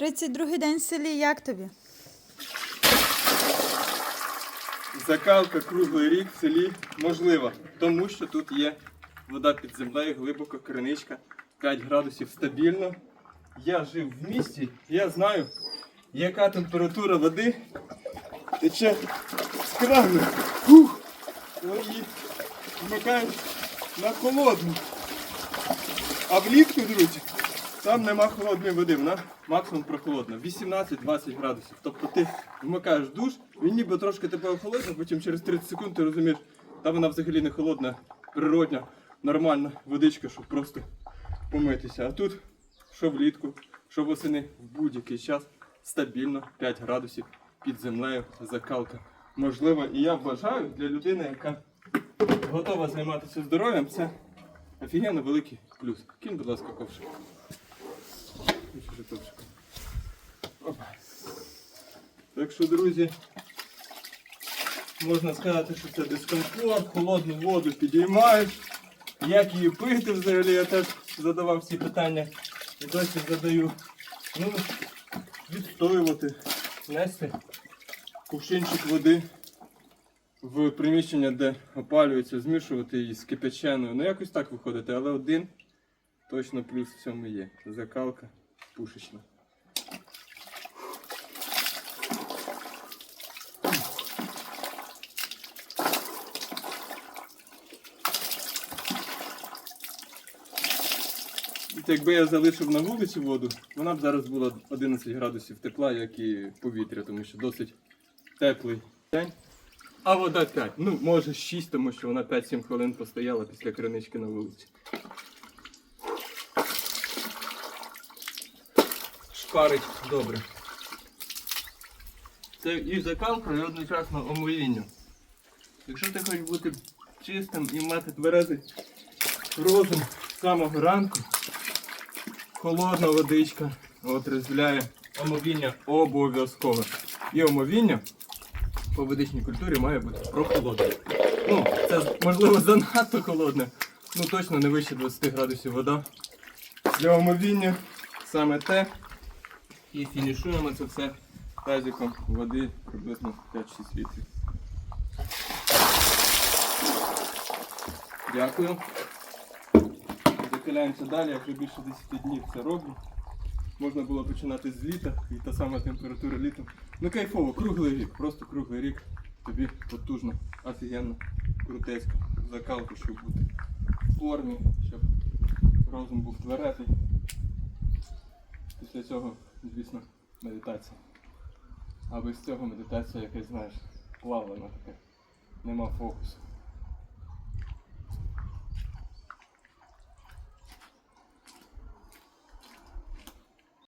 32-й день в селі, як тобі? Закалка круглий рік в селі можлива, тому що тут є вода під землею, глибоко, криничка, 5 градусів стабільно. Я жив в місті, я знаю, яка температура води тече з крану. Фух! Її вмикають на холодну. А влітку, друзі, там нема холодної води, вона максимум прохолодна. 18-20 градусів. Тобто ти вмикаєш душ, він ніби трошки тебе охолодно, потім через 30 секунд ти розумієш, там вона взагалі не холодна, природня, нормальна водичка, щоб просто помитися. А тут, що влітку, що восени, в будь-який час стабільно 5 градусів під землею закалка. Можливо, і я вважаю для людини, яка готова займатися здоров'ям, це офігенно великий плюс. Кинь, будь ласка, ковшик. Опа. Так що, друзі, можна сказати, що це дискомфорт, холодну воду підіймаєш. Як її пити взагалі, я теж задавав ці питання і досі задаю. Ну, відстоювати, нести кувшинчик води в приміщення, де опалюється, змішувати її з кипяченою. Ну якось так виходити, але один точно плюс в цьому є. Закалка пушечна. Якби я залишив на вулиці воду, вона б зараз була 11 градусів тепла, як і повітря, тому що досить теплий день. А вода 5. Ну, може 6, тому що вона 5-7 хвилин постояла після кринички на вулиці. Шпарить добре. Це і закалка, і одночасно омоїння. Якщо ти хочеш бути чистим і мати тверезий розум з самого ранку, холодна водичка отрезвляє. Омовіння обов'язкове. І омовіння по ведичній культурі має бути прохолодне. Ну, це можливо занадто холодне. Ну точно не вище 20 градусів вода. Для омовіння саме те. І фінішуємо це все тазиком води приблизно 5-6 літрів. Дякую. Закаляємося далі, я вже більше 10 днів це роблю. Можна було починати з літа, і та сама температура літом. Ну кайфово, круглий рік, просто круглий рік. Тобі потужно, офігенно, крутецько, закалку, щоб бути в формі, щоб розум був тверезий. Після цього, звісно, медитація. А без цього медитація якась, знаєш, плавлена така. Нема фокусу.